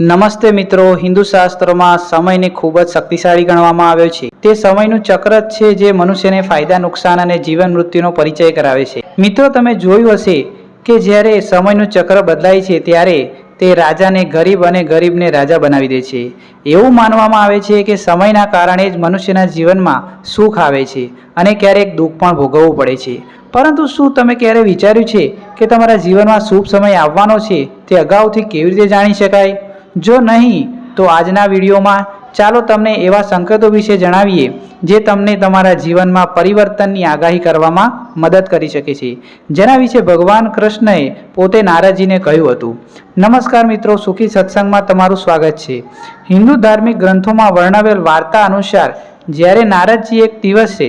નમસ્તે મિત્રો, હિન્દુ શાસ્ત્રોમાં સમયને ખૂબ જ શક્તિશાળી ગણવામાં આવ્યો છે. તે સમયનું ચક્ર જ છે જે મનુષ્યને ફાયદા, નુકસાન અને જીવન મૃત્યુનો પરિચય કરાવે છે. મિત્રો, તમે જોયું હશે કે જ્યારે સમયનું ચક્ર બદલાય છે ત્યારે તે રાજાને ગરીબ અને ગરીબને રાજા બનાવી દે છે. એવું માનવામાં આવે છે કે સમયના કારણે જ મનુષ્યના જીવનમાં સુખ આવે છે અને ક્યારેક દુઃખ પણ ભોગવવું પડે છે. પરંતુ શું તમે ક્યારે વિચાર્યું છે કે તમારા જીવનમાં શુભ સમય આવવાનો છે? તે અગાઉથી કેવી રીતે જાણી શકાય? જો નહીં, તો આજના વિડીયોમાં ચાલો તમને એવા સંકેતો વિશે જણાવીએ, જે તમને તમારા જીવનમાં પરિવર્તનની આગાહી કરવામાં મદદ કરી શકે છે. જેના વિશે ભગવાન કૃષ્ણએ પોતે નારાજીને કહ્યું હતું. નમસ્કાર મિત્રો, સુખી સત્સંગમાં તમારું સ્વાગત છે. હિન્દુ ધાર્મિક ગ્રંથોમાં વર્ણવેલ વાર્તા અનુસાર, જ્યારે નારદજી એક દિવસે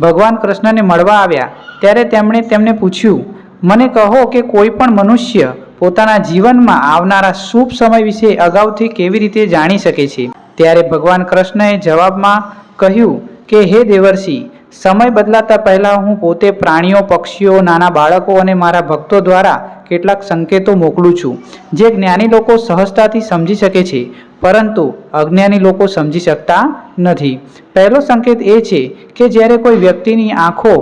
ભગવાન કૃષ્ણને મળવા આવ્યા, ત્યારે તેમણે તેમને પૂછ્યું, મને કહો કે કોઈ પણ મનુષ્ય પોતાના જીવનમાં આવનારા શુભ સમય વિશે અગાઉથી કેવી રીતે જાણી શકે છે? ત્યારે ભગવાન કૃષ્ણએ જવાબમાં કહ્યું કે, હે દેવર્ષિ, સમય બદલાતા પહેલાં હું પોતે પ્રાણીઓ, પક્ષીઓ, નાના બાળકો અને મારા ભક્તો દ્વારા કેટલાક સંકેતો મોકલું છું, જે જ્ઞાની લોકો સહજતાથી સમજી શકે છે, પરંતુ અજ્ઞાની લોકો સમજી શકતા નથી. પહેલો સંકેત એ છે કે જ્યારે કોઈ વ્યક્તિની આંખો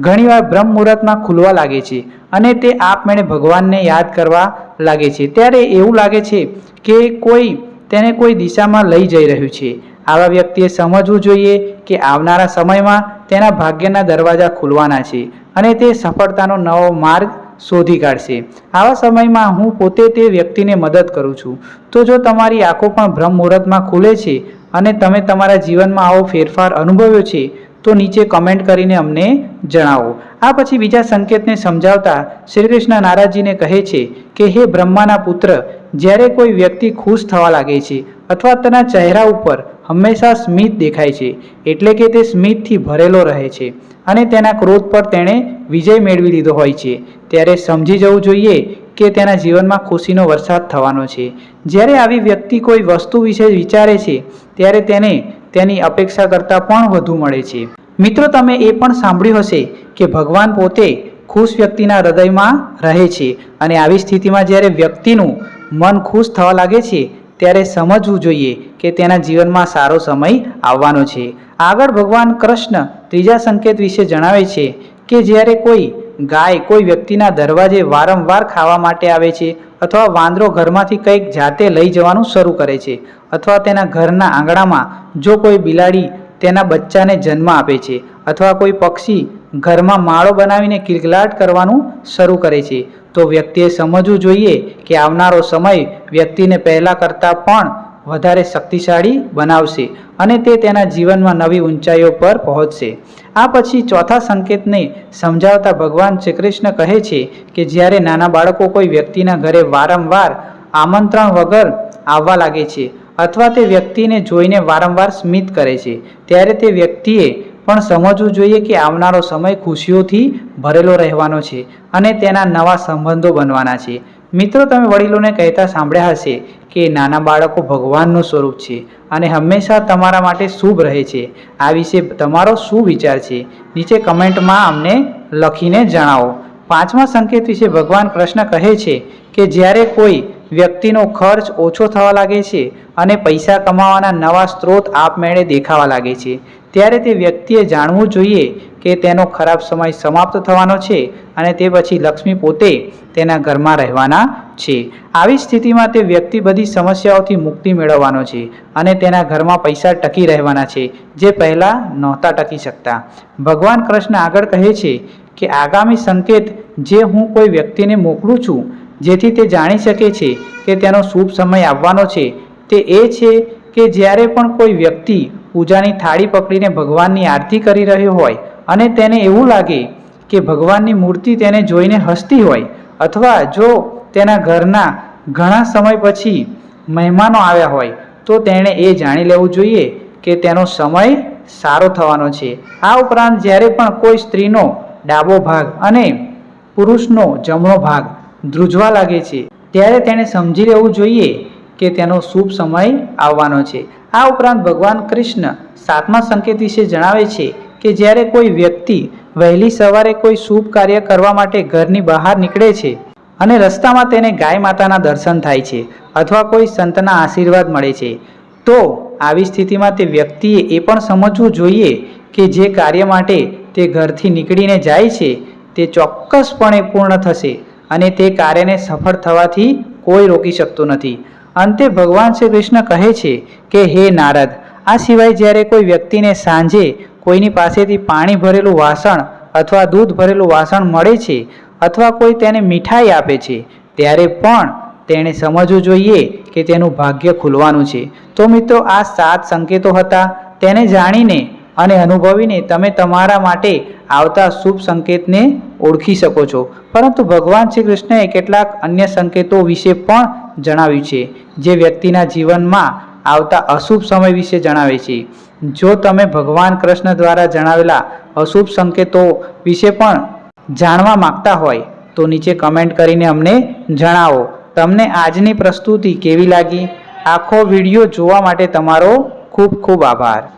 ઘણીવાર બ્રહ્મ મુહૂર્તમાં ખુલવા લાગે છે અને તે આપમેળે ભગવાનને યાદ કરવા લાગે છે. ત્યારે એવું લાગે છે કે કોઈ તેને કોઈ દિશામાં લઈ જઈ રહ્યું છે. આવા વ્યક્તિએ સમજવું જોઈએ કે આવનારા સમયમાં તેના ભાગ્યના દરવાજા ખુલવાના છે અને તે સફળતાનો નવો માર્ગ શોધી કાઢશે. આવા સમયમાં હું પોતે તે વ્યક્તિને મદદ કરું છું. તો જો તમારી આંખો પણ બ્રહ્મ મુહૂર્તમાં ખુલે છે અને તમે તમારા જીવનમાં આવો ફેરફાર અનુભવ્યો છે તો નીચે કમેન્ટ કરીને અમને જણાવો. આ પછી બીજા સંકેતને સમજાવતા શ્રી કૃષ્ણ નારાજીને કહે છે કે, હે બ્રહ્માના પુત્ર, જ્યારે કોઈ વ્યક્તિ ખુશ થવા લાગે છે અથવા તેના ચહેરા ઉપર હંમેશા સ્મિત દેખાય છે, એટલે કે તે સ્મિતથી ભરેલો રહે છે અને તેના ક્રોધ પર તેણે વિજય મેળવી લીધો હોય છે, ત્યારે સમજી જવું જોઈએ કે તેના જીવનમાં ખુશીનો વરસાદ થવાનો છે. જ્યારે આવી વ્યક્તિ કોઈ વસ્તુ વિશે વિચારે છે, ત્યારે તેને તેની અપેક્ષા કરતાં પણ વધુ મળે છે. મિત્રો, તમે એ પણ સાંભળ્યું હશે કે ભગવાન પોતે ખુશ વ્યક્તિના હૃદયમાં રહે છે અને આવી સ્થિતિમાં જ્યારે વ્યક્તિનું મન ખુશ થવા લાગે છે, ત્યારે સમજવું જોઈએ કે તેના જીવનમાં સારો સમય આવવાનો છે. આગળ ભગવાન કૃષ્ણ ત્રીજા સંકેત વિશે જણાવે છે કે જ્યારે કોઈ ગાય કોઈ વ્યક્તિના દરવાજે વારંવાર ખાવા માટે આવે છે અથવા વાંદરો ઘરમાંથી કંઈક જાતે લઈ જવાનું શરૂ કરે છે અથવા તેના ઘરના આંગણામાં જો કોઈ બિલાડી તેના બચ્ચાને જન્મ આપે છે અથવા કોઈ પક્ષી ઘરમાં માળો બનાવીને કિલકલાટ કરવાનું શરૂ કરે છે, તો વ્યક્તિએ સમજવું જોઈએ કે આવનારો સમય વ્યક્તિને પહેલાં કરતાં પણ વધારે શક્તિશાળી બનાવશે અને તે તેના જીવનમાં નવી ઊંચાઈઓ પર પહોંચશે. આ પછી ચોથા સંકેતને સમજાવતા ભગવાન શ્રી કૃષ્ણ કહે છે કે જ્યારે નાના બાળકો કોઈ વ્યક્તિના ઘરે વારંવાર આમંત્રણ વગર આવવા લાગે છે અથવા તે વ્યક્તિને જોઈને વારંવાર સ્મિત કરે છે, ત્યારે તે વ્યક્તિએ પણ સમજવું જોઈએ કે આવનારો સમય ખુશીઓથી ભરેલો રહેવાનો છે અને તેના નવા સંબંધો બનવાના છે. મિત્રો, તમે વડીલોને કહેતા સાંભળ્યા હશે કે નાના બાળકો ભગવાનનું સ્વરૂપ છે અને હંમેશા તમારા માટે શુભ રહે છે. આ વિશે તમારો શું વિચાર છે? નીચે કમેન્ટમાં અમને લખીને જણાવો. પાંચમા સંકેત વિશે ભગવાન કૃષ્ણ કહે છે કે જ્યારે કોઈ વ્યક્તિનો ખર્ચ ઓછો થવા લાગે છે અને પૈસા કમાવાના નવા સ્ત્રોત આપમેળે દેખાવા લાગે છે ત્યારે તે વ્યક્તિએ જાણવું જોઈએ કે તેનો ખરાબ સમય સમાપ્ત થવાનો છે અને તે પછી લક્ષ્મી પોતે તેના ઘરમાં રહેવાના છે. આવી સ્થિતિમાં તે વ્યક્તિ બધી સમસ્યાઓથી મુક્તિ મેળવવાનો છે અને તેના ઘરમાં પૈસા ટકી રહેવાના છે, જે પહેલાં નહોતા ટકી શકતા. ભગવાન કૃષ્ણ આગળ કહે છે કે આગામી સંકેત જે હું કોઈ વ્યક્તિને મોકલું છું, જેથી તે જાણી શકે છે કે તેનો શુભ સમય આવવાનો છે, તે એ છે કે જ્યારે પણ કોઈ વ્યક્તિ પૂજાની થાળી પકડીને ભગવાનની આરતી કરી રહ્યો હોય અને તેને એવું લાગે કે ભગવાનની મૂર્તિ તેને જોઈને હસતી હોય અથવા જો તેના ઘરના ઘણા સમય પછી મહેમાનો આવ્યા હોય, તો તેણે એ જાણી લેવું જોઈએ કે તેનો સમય સારો થવાનો છે. આ ઉપરાંત જ્યારે પણ કોઈ સ્ત્રીનો ડાબો ભાગ અને પુરુષનો જમણો ભાગ ધ્રુજવા લાગે છે, ત્યારે તેણે સમજી લેવું જોઈએ કે તેનો શુભ સમય આવવાનો છે. આ ઉપરાંત ભગવાન કૃષ્ણ સાતમા સંકેત વિશે જણાવે છે કે જ્યારે કોઈ વ્યક્તિ વહેલી સવારે કોઈ શુભ કાર્ય કરવા માટે ઘરની બહાર નીકળે છે અને રસ્તામાં તેને ગાય માતાના દર્શન થાય છે અથવા કોઈ સંતના આશીર્વાદ મળે છે, તો આવી સ્થિતિમાં તે વ્યક્તિએ એ પણ સમજવું જોઈએ કે જે કાર્ય માટે તે ઘરથી નીકળીને જાય છે તે ચોક્કસપણે પૂર્ણ થશે અને તે કાર્યને સફળ થવાથી કોઈ રોકી શકતું નથી. અંતે ભગવાન શ્રી કૃષ્ણ કહે છે કે, હે નારદ, આ સિવાય જ્યારે કોઈ વ્યક્તિને સાંજે કોઈની પાસેથી પાણી ભરેલું વાસણ અથવા દૂધ ભરેલું વાસણ મળે છે અથવા કોઈ તેને મીઠાઈ આપે છે, ત્યારે પણ તેણે સમજવું જોઈએ કે તેનું ભાગ્ય ખુલવાનું છે. તો મિત્રો, આ સાત સંકેતો હતા. તેને જાણીને અને અનુભવીને તમે તમારા માટે આવતા શુભ સંકેતને ઓળખી શકો છો. પરંતુ ભગવાન શ્રી કૃષ્ણએ કેટલાક અન્ય સંકેતો વિશે પણ જણાવ્યું છે. જે વ્યક્તિના જીવનમાં આવતા અશુભ સમય વિશે જણાવે છે. જો તમે ભગવાન કૃષ્ણ દ્વારા જણાવેલા અશુભ સંકેતો વિશે પણ જાણવા માંગતા હોય, તો નીચે કમેન્ટ કરીને અમને જણાવો. તમને આજની પ્રસ્તુતિ કેવી લાગી? આખો વીડિયો જોવા માટે તમારો ખૂબ ખૂબ આભાર.